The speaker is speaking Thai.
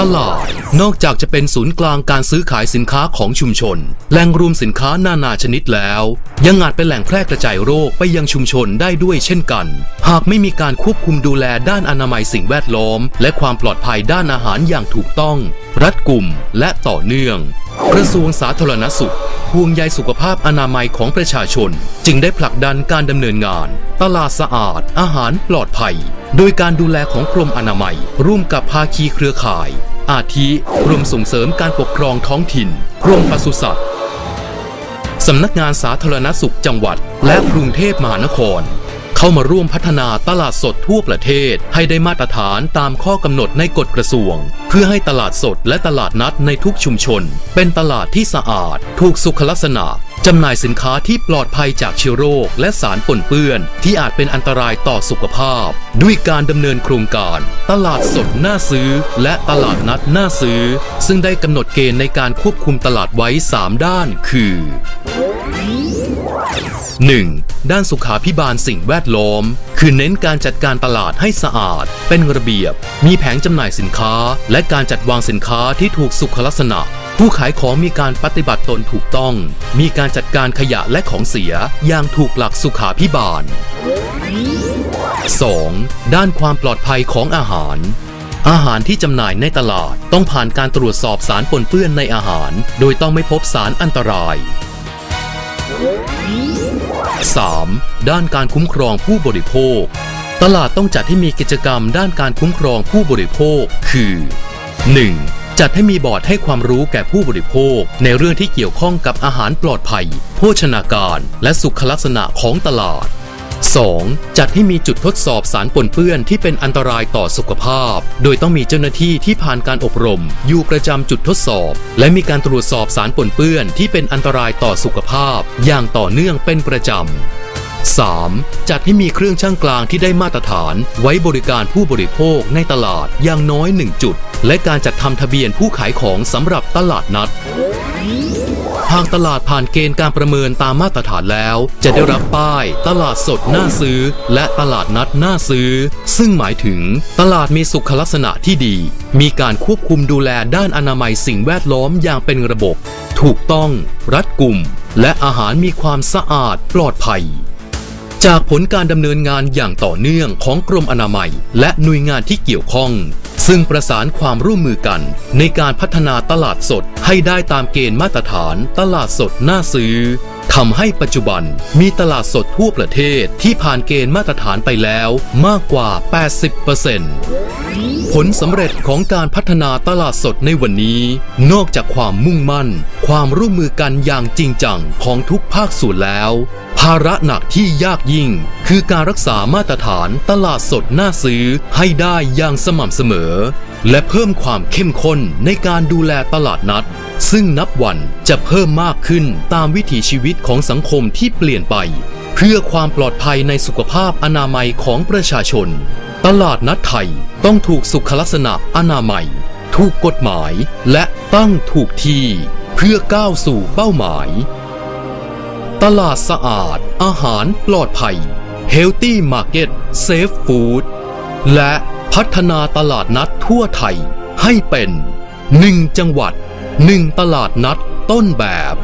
ตลาด นอกจากจะเป็นศูนย์กลางการซื้อขายสินค้าของชุมชน แหล่งรวมสินค้านานาชนิดแล้ว ยังอาจเป็นแหล่งแพร่กระจายโรคไปยังชุมชนได้ด้วยเช่นกัน หากไม่มีการควบคุมดูแลด้านอนามัยสิ่งแวดล้อม และความปลอดภัยด้านอาหารอย่างถูกต้อง รัดกุมและต่อเนื่อง กระทรวงสาธารณสุขห่วงใยสุขภาพอนามัยของประชาชน จึงได้ผลักดันการดำเนินงาน ตลาดสะอาด อาหารปลอดภัย โดยการดูแลของกรมอนามัย ร่วมกับภาคีเครือข่าย อาทิกรมส่งเสริมการปกครองท้องถิ่นกรมปศุสัตว์สำนักงานสาธารณสุขจังหวัด และกรุงเทพมหานคร เข้ามาร่วมพัฒนาตลาดสดทั่วประเทศ ให้ได้มาตรฐานตามข้อกำหนดในกฎกระทรวง เพื่อให้ตลาดสดและตลาดนัดในทุกชุมชน เป็นตลาดที่สะอาด ถูกสุขลักษณะจำหน่ายสินค้าที่ปลอดภัยจากเชื้อโรค และสารปนเปื้อน ที่อาจเป็นอันตรายต่อสุขภาพ ด้วยการดำเนินโครงการ ตลาดสดน่าซื้อ และตลาดนัดน่าซื้อ ซึ่งได้กำหนดเกณฑ์ในการควบคุมตลาดไว้ 3 ด้านคือ 1. ด้านสุขาพิบาลสิ่งแวดล้อม คือเน้นการจัดการตลาดให้สะอาด เป็นระเบียบ มีแผงจำหน่ายสินค้า และการจัดวางสินค้าที่ถูกสุขลักษณะ ผู้ขายของมีการปฏิบัติตนถูกต้อง มีการจัดการขยะและของเสียอย่างถูกหลักสุขาพิบาล 2. ด้านความปลอดภัยของอาหาร อาหารที่จำหน่ายในตลาดต้องผ่านการตรวจสอบสารปนเปื้อนในอาหาร โดยต้องไม่พบสารอันตราย 3. ด้านการคุ้มครองผู้บริโภค ตลาดต้องจัดให้มีกิจกรรมด้านการคุ้มครองผู้บริโภค คือ 1. จัดให้มีบอร์ดให้ความรู้แก่ผู้บริโภค ในเรื่องที่เกี่ยวข้องกับอาหารปลอดภัย โภชนาการ และสุขลักษณะของตลาด 2. จัดให้มีจุดทดสอบสารปนเปื้อนที่เป็นอันตรายต่อสุขภาพ โดยต้องมีเจ้าหน้าที่ที่ผ่านการอบรม อยู่ประจำจุดทดสอบ และมีการตรวจสอบสารปนเปื้อนที่เป็นอันตรายต่อสุขภาพ อย่างต่อเนื่องเป็นประจำ 3. จัดให้มีเครื่องช่างกลางที่ได้มาตรฐาน ไว้บริการผู้บริโภคในตลาดอย่างน้อย 1 จุด และการจัดทำทะเบียนผู้ขายของสำหรับตลาดนัด หากตลาดผ่านเกณฑ์การประเมินตามมาตรฐานแล้ว จะได้รับป้าย ตลาดสดน่าซื้อ และตลาดนัดน่าซื้อ ซึ่งหมายถึง ตลาดมีสุขลักษณะที่ดี มีการควบคุมดูแลด้านอนามัยสิ่งแวดล้อมอย่างเป็นระบบ ถูกต้อง รัดกุม และอาหารมีความสะอาดปลอดภัยจากผลการดำเนินงานอย่างต่อเนื่องของกรมอนามัย และหน่วยงานที่เกี่ยวข้อง ซึ่งประสานความร่วมมือกัน ในการพัฒนาตลาดสดให้ได้ตามเกณฑ์มาตรฐานตลาดสดน่าซื้อ ทำให้ปัจจุบันมีตลาดสดทั่วประเทศที่ผ่านเกณฑ์มาตรฐานไปแล้วมากกว่า 80%ผลสำเร็จของการพัฒนาตลาดสดในวันนี้ นอกจากความมุ่งมั่น ความร่วมมือกันอย่างจริงจังของทุกภาคส่วนแล้ว ภาระหนักที่ยากยิ่ง คือการรักษามาตรฐานตลาดสดน่าซื้อให้ได้อย่างสม่ำเสมอ และเพิ่มความเข้มข้นในการดูแลตลาดนัด ซึ่งนับวันจะเพิ่มมากขึ้นตามวิถีชีวิตของสังคมที่เปลี่ยนไป เพื่อความปลอดภัยในสุขภาพอนามัยของประชาชน ตลาดนัดไทยต้องถูกสุขลักษณะอนามัย ถูกกฎหมาย และตั้งถูกที่ เพื่อก้าวสู่เป้าหมาย ตลาดสะอาด อาหารปลอดภัย Healthy Market Safe Food และ พัฒนาตลาดนัดทั่วไทยให้เป็น 1 จังหวัด 1 ตลาดนัดต้นแบบ